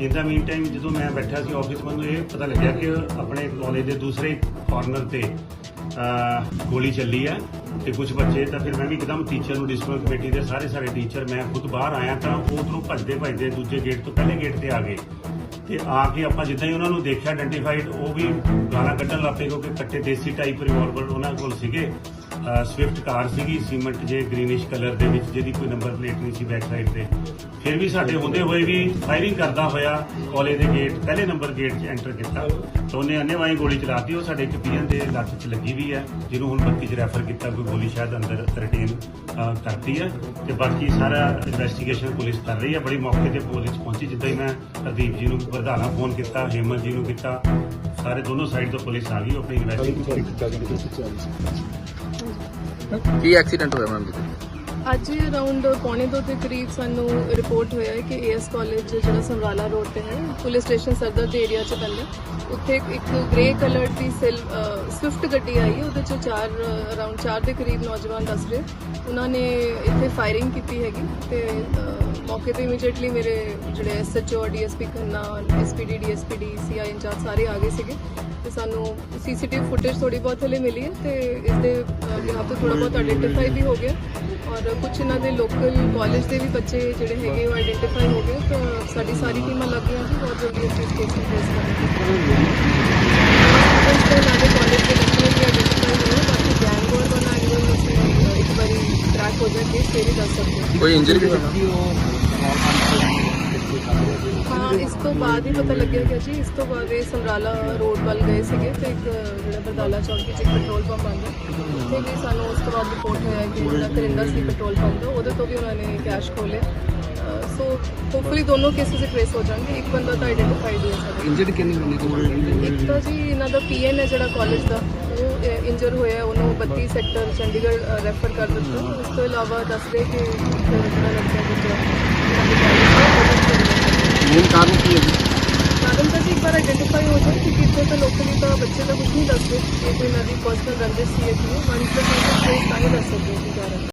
ਇਨ ਦਾ mean time ਜਦੋਂ ਮੈਂ ਬੈਠਾ ਸੀ ਆਫਿਸ ਮੈਨੂੰ ਇਹ ਪਤਾ ਲੱਗਿਆ ਕਿ ਆਪਣੇ ਕਾਲਜ ਦੇ ਦੂਸਰੇ ਕਾਰਨਰ ਤੇ ਗੋਲੀ ਚੱਲੀ ਹੈ ਤੇ ਕੁਝ ਬੱਚੇ ਤਾਂ ਫਿਰ ਮੈਂ ਵੀ ਇੱਕਦਮ ਟੀਚਰ ਨੂੰ ਡਿਸਪਲਿਨ ਕਮੇਟੀ ਦੇ ਸਾਰੇ ਸਾਰੇ ਟੀਚਰ ਮੈਂ ਖੁਦ ਬਾਹਰ ਆਇਆ ਤਾਂ ਉਹ ਉਧਰੋਂ ਭੱਜਦੇ ਭੱਜਦੇ ਦੂਜੇ ਗੇਟ ਤੋਂ ਪਹਿਲੇ ਗੇਟ ਤੇ ਆ ਗਏ। ਤੇ ਆ ਕੇ ਆਪਾਂ ਜਿੱਦਾਂ ਹੀ ਉਹਨਾਂ ਨੂੰ ਦੇਖਿਆ ਆਇਡੈਂਟੀਫਾਈਡ ਉਹ ਵੀ ਗਾਲਾਂ ਕੱਢਣ ਲੱਗ ਪਏ ਕਿਉਂਕਿ ਕੱਟੇ ਦੇਸੀ ਟਾਈਪ ਰਿਵਾਲਵਰ ਉਹਨਾਂ ਕੋਲ ਸੀਗੇ। ਸਵਿਫਟ ਕਾਰ ਸੀਗੀ ਸੀਮੈਂਟ ਜੇ ਗ੍ਰੀਨਿਸ਼ ਕਲਰ ਦੇ ਵਿੱਚ ਜਿਹਦੀ ਕੋਈ ਨੰਬਰ ਪਲੇਟ ਨਹੀਂ ਸੀ ਬੈਕ ਸਾਈਡ ਤੇ। ਫਿਰ ਵੀ ਸਾਡੇ ਹੁੰਦੇ ਹੋਏ ਵੀ ਫਾਇਰਿੰਗ ਕਰਦਾ ਹੋਇਆ ਕਾਲਜ ਦੇ ਗੇਟ ਪਹਿਲੇ ਨੰਬਰ ਗੇਟ 'ਚ ਐਂਟਰ ਕੀਤਾ। ਤਾਂ ਉਹਨੇ ਅੰਨੇਵਾਹੀ ਗੋਲੀ ਚਲਾਤੀ ਉਹ ਸਾਡੇ ਇੱਕ ਪੀਐਨ ਦੇ ਲੱਤ 'ਚ ਲੱਗੀ ਵੀ ਹੈ ਜਿਹਨੂੰ ਹੁਣ ਬੱਤੀ 'ਚ ਰੈਫਰ ਕੀਤਾ ਕੋਈ ਗੋਲੀ ਸ਼ਾਇਦ ਅੰਦਰ ਰਿਟੇਨ ਕਰਤੀ ਹੈ। ਤੇ ਬਾਕੀ ਸਾਰਾ ਇਨਵੈਸਟੀਗੇਸ਼ਨ ਪੁਲਿਸ ਕਰ ਰਹੀ ਹੈ। ਬੜੀ ਮੌਕੇ ਤੇ ਪੁਲਿਸ ਪਹੁੰਚੀ ਜਿੱਦਾਂ ਹੀ ਮੈਂ ਹਰਦੀਪ ਜੀ ਨੂੰ ਪ੍ਰਧਾਨਾ ਫੋਨ ਕੀਤਾ ਹੇਮੰਤ ਜੀ ਨੂੰ ਕੀਤਾ। ਸਾਰੇ ਦੋਨੋਂ ਸਾਈਡ ਤੋਂ ਪੁਲਿਸ ਆ ਗਈ ਉਹ ਆਪਣੀ ਇਨਵੈਸਟੀਗੇਸ਼ਨ ਕੀ ਐਕਸੀਡੈਂਟ ਹੋਇਆ ਮੈਮ ਜੀ? ਅੱਜ ਅਰਾਊਂਡ ਪੌਣੇ ਦੋ ਦੇ ਕਰੀਬ ਸਾਨੂੰ ਰਿਪੋਰਟ ਹੋਇਆ ਹੈ ਕਿ ਏਐਸ ਕਾਲਜ ਜਿਹੜਾ ਸਮਰਾਲਾ ਰੋਡ ਤੇ ਹੈ ਪੁਲਿਸ ਸਟੇਸ਼ਨ ਸਰਦਰ ਦੇ ਏਰੀਆ 'ਚ ਪੈਂਦਾ ਉੱਥੇ ਇੱਕ- ਗ੍ਰੇ ਕਲਰ ਦੀ ਸਿਲ ਸਵਿਫਟ ਗੱਡੀ ਆਈ ਹੈ, ਉਹਦੇ 'ਚ ਚਾਰ ਅਰਾਊਂਡ ਚਾਰ ਦੇ ਕਰੀਬ ਨੌਜਵਾਨ ਦੱਸ ਰਹੇ ਉਹਨਾਂ ਨੇ ਇੱਥੇ ਫਾਇਰਿੰਗ ਕੀਤੀ ਹੈਗੀ ਤੇ ਮੌਕੇ ਤੇ ਇਮੀਡੀਏਟਲੀ ਮੇਰੇ ਜਿਹੜੇ SHO DSP Khanna SPD DSPD CI incharge ਸਾਰੇ ਆ ਗਏ ਸੀਗੇ। ਤੇ ਸਾਨੂੰ ਸੀਸੀਟੀਵੀ ਫੁਟੇਜ ਥੋੜੀ ਬਹੁਤ ਹਲੇ ਮਿਲੀ ਹੈ ਤੇ ਇਸ ਦੇ ਬਿਹਾਫ ਤੇ ਥੋੜਾ ਬਹੁਤ ਆਇਡੈਂਟੀਫਾਈ ਵੀ ਹੋ ਗਿਆ। ਔਰ ਕੁਝ ਇਹਨਾਂ ਦੇ ਲੋਕਲ ਕਾਲਜ ਦੇ ਵੀ ਬੱਚੇ ਜਿਹੜੇ ਹੈਗੇ ਉਹ ਆਇਡੈਂਟੀਫਾਈ ਹੋ ਗਏ ਤਾਂ ਸਾਡੀ ਸਾਰੀ ਟੀਮਾਂ ਲੱਗ ਗਈਆਂ ਜੀ ਬਹੁਤ ਜਲਦੀ ਅਸੀਂ ਇਸ ਕੇਸ ਨੂੰ ਫੇਸ ਕਰਾਂਗੇ ਇਸ ਤੋਂ ਨਾਲੇ ਕਾਲਜ ਦੇ ਬੱਚੇ ਵੀ ਆਇਡੈਂਟੀਫਾਈ ਹੋਏ ਬਾਕੀ ਗੈਂਗ ਵਾਰ ਵਾਲਾ ਐਂਗਲ ਅਸੀਂ ਅ, ਇੱਕ ਵਾਰੀ ਟਰੈਕ ਹੋ ਜਾਏ ਫਿਰ ਹੀ ਦੱਸ ਸਕਦੇ ਹਾਂ ਕੋਈ ਇੰਜਰੀ ਵੀ ਹੋਇਆ ਹਾਂ ਇਸ ਤੋਂ ਬਾਅਦ ਹੀ ਪਤਾ ਲੱਗਿਆ ਕਿ ਜੀ ਇਸ ਤੋਂ ਬਾਅਦ ਇਹ ਸਮਰਾਲਾ ਰੋਡ ਵੱਲ ਗਏ ਸੀਗੇ ਤੇ ਇੱਕ ਜਿਹੜਾ ਬਰਦਾਲਾ ਚੌਂਕੀ 'ਚ ਇੱਕ ਪੈਟਰੋਲ ਪੰਪ ਆਉਂਦਾ ਵੀ ਸਾਨੂੰ ਉਸ ਤੋਂ ਬਾਅਦ ਰਿਪੋਰਟ ਹੋਇਆ ਕਿ ਜਿਹੜਾ ਕਰਿੰਦਾ ਸੀ ਪੈਟਰੋਲ ਪੰਪ ਦਾ ਉਹਦੇ ਤੋਂ ਵੀ ਉਹਨਾਂ ਨੇ ਕੈਸ਼ ਖੋਲੇ ਸੋ ਹੋਪਫੁਲੀ ਦੋਨੋਂ ਕੇਸਿਸ ਟ੍ਰੇਸ ਹੋ ਜਾਣਗੇ। ਇੱਕ ਬੰਦਾ ਤਾਂ ਆਈਡੈਂਟੀਫਾਈਡ ਹੋਇਆ ਸਾਡਾ ਇੰਜਰੀ ਕਿੰਨੀ ਹੋਣੀ ਕੋਈ ਇੱਕ ਤਾਂ ਜੀ ਇਹਨਾਂ ਦਾ ਪੀਐਨ ਹੈ ਜਿਹੜਾ ਕਾਲਜ ਦਾ। ਉਹ ਇੰਜਰ ਹੋਇਆ ਉਹਨੂੰ 32 ਸੈਕਟਰ ਚੰਡੀਗੜ੍ਹ ਰੈਫਰ ਕਰ ਦਿੱਤਾ। ਉਸ ਤੋਂ ਇਲਾਵਾ ਦੱਸਦੇ ਕਿ ਇੱਕ ਜਿਹੜਾ ਲੜਕਾ ਗੁਜਰਿਆ ਮੇਨ ਕਾਰਨ ਕੀ ਹੈ ਜੀ ਕਾਰਨ ਤਾਂ ਜੀ ਇੱਕ ਵਾਰ ਆਈਡੈਂਟੀਫਾਈ ਹੋ ਜਾਏ ਕਿ ਇੱਥੇ ਤਾਂ ਲੋਕਲੀ ਤਾਂ ਬੱਚੇ ਤਾਂ ਕੁਝ ਨਹੀਂ ਦੱਸਦੇ, ਇਹ ਕੋਈ ਇਹਨਾਂ ਦੀ ਪਰਸਨਲ ਰੰਜਿਸ਼ ਸੀ ਹੈ ਕਿ ਵਨ ਦਾ ਤਾਂ ਹੀ ਦੱਸ ਸਕਦੇ ਹੋ ਕਿ ਕਾਰਨ